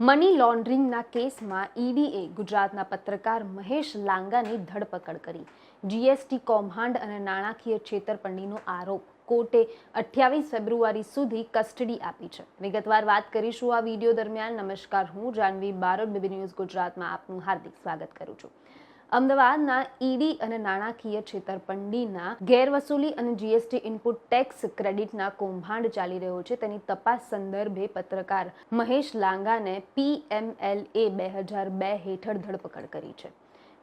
Money લોન્ડરિંગના કેસમાં ઈડીએ ગુજરાતના પત્રકાર મહેશ લાંગાની ધરપકડ કરી. જીએસટી કૌભાંડ અને નાણાકીય છેતરપિંડીનો આરોપ કોર્ટે અઠ્યાવીસ ફેબ્રુઆરી સુધી કસ્ટડી આપી છે. વિગતવાર વાત કરીશું આ વીડિયો દરમિયાન. નમસ્કાર, હું જાનવી બારોટ, બીબી ન્યૂઝ ગુજરાતમાં આપનું હાર્દિક સ્વાગત કરું છું. અમદાવાદના ઈડી અને નાણાકીય છેતરપિંડીના ગેરવસૂલી અને જીએસટી ઇનપુટ ટેક્સ ક્રેડિટના કૌભાંડ ચાલી રહ્યો છે. તેની તપાસ સંદર્ભે પત્રકાર મહેશ લાંગાને પીએમએલએ બે હજાર બે હેઠળ ધરપકડ કરી છે.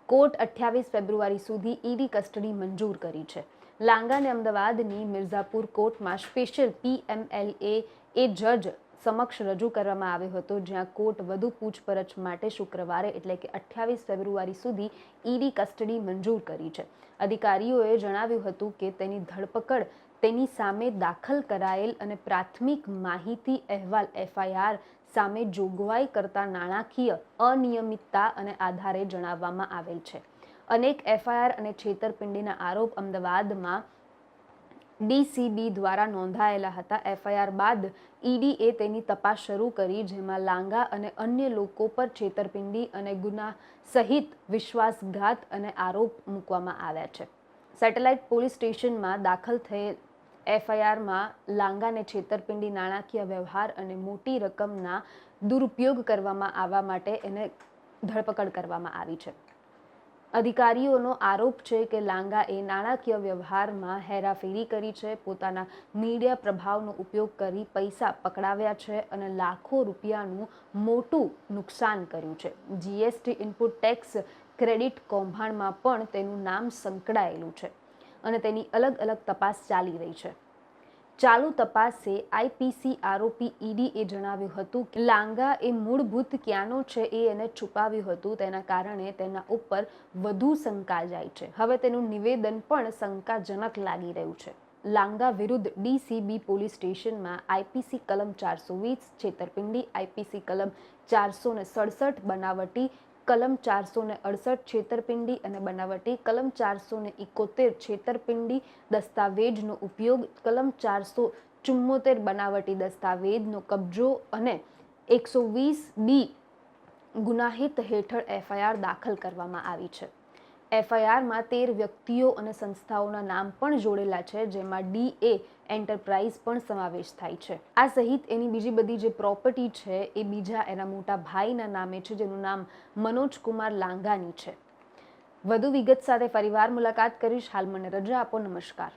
કોર્ટ અઠ્યાવીસ ફેબ્રુઆરી સુધી ઈડી કસ્ટડી મંજૂર કરી છે. લાંગાને અમદાવાદની મિર્ઝાપુર કોર્ટમાં સ્પેશિયલ પીએમએલએ એ જજ સમક્ષ રજૂ કરવામાં આવ્યો હતો, જ્યાં કોર્ટ વધુ પૂછપરછ માટે શુક્રવારે એટલે કે અઠ્યાવીસ ફેબ્રુઆરી સુધી ઈડી કસ્ટડી મંજૂર કરી છે. અધિકારીઓએ જણાવ્યું હતું કે તેની ધરપકડ તેની સામે દાખલ કરાયેલ અને પ્રાથમિક માહિતી અહેવાલ એફઆઈઆર સામે જોગવાઈ કરતા નાણાકીય અનિયમિતતા અને આધારે જણાવવામાં આવેલ છે. અનેક એફઆઈઆર અને છેતરપિંડીના આરોપ અમદાવાદમાં ડીસીબી દ્વારા નોંધાયેલા હતા. એફઆઈઆર બાદ ઈડીએ તેની તપાસ શરૂ કરી, જેમાં લાંગા અને અન્ય લોકો પર છેતરપિંડી અને ગુના સહિત વિશ્વાસઘાત અને આરોપ મૂકવામાં આવ્યા છે. સેટેલાઇટ પોલીસ સ્ટેશનમાં દાખલ થયેલ એફઆઈઆરમાં લાંગાને છેતરપિંડી, નાણાકીય વ્યવહાર અને મોટી રકમના દુરુપયોગ કરવામાં આવવા માટે એને ધરપકડ કરવામાં આવી છે. અધિકારીઓનો આરોપ છે કે લાંગાએ નાણાકીય વ્યવહારમાં હેરાફેરી કરી છે, પોતાના મીડિયા પ્રભાવનો ઉપયોગ કરી પૈસા પકડાવ્યા છે અને લાખો રૂપિયાનું મોટું નુકસાન કર્યું છે. જીએસટી ઇનપુટ ટેક્સ ક્રેડિટ કૌભાંડમાં પણ તેનું નામ સંકળાયેલું છે અને તેની અલગ અલગ તપાસ ચાલી રહી છે. ચાલુ તપાસે આઈપીસી આરોપી ઈડીએ જણાવ્યું હતું કે લાંગા એ મૂળભૂત ક્યાંનો છે એ એને છુપાવ્યું હતું. તેના કારણે તેના ઉપર વધુ શંકા જાય છે. હવે તેનું નિવેદન પણ શંકાજનક લાગી રહ્યું છે. લાંગા વિરુદ્ધ ડીસીબી પોલીસ સ્ટેશનમાં આઈપીસી કલમ ચારસો વીસ, છેતરપિંડી આઈપીસી કલમ ચારસો ને સડસઠ બનાવટી કલમ ચારસો ને અડસઠ છેતરપિંડી અને બનાવટી કલમ ચારસો ને ઇકોતેર છેતરપિંડી દસ્તાવેજનો ઉપયોગ, કલમ ચારસો ચુમ્મોતેર બનાવટી દસ્તાવેજનો કબજો અને એકસો વીસ બી ગુનાહિત હેઠળ એફઆઈઆર દાખલ કરવામાં આવી છે. એફઆઈઆરમાં તેર વ્યક્તિઓ અને સંસ્થાઓના નામ પણ જોડેલા છે, જેમાં ડીએ એન્ટરપ્રાઇઝ પણ સમાવેશ થાય છે. આ સહિત એની બીજી બધી જે પ્રોપર્ટી છે, એ બીજા એના મોટા ભાઈના નામે છે, જેનું નામ મનોજ કુમાર લાંગાની છે. વધુ વિગત સાથે ફરીવાર મુલાકાત કરીશ. હાલ મને રજા આપો. નમસ્કાર.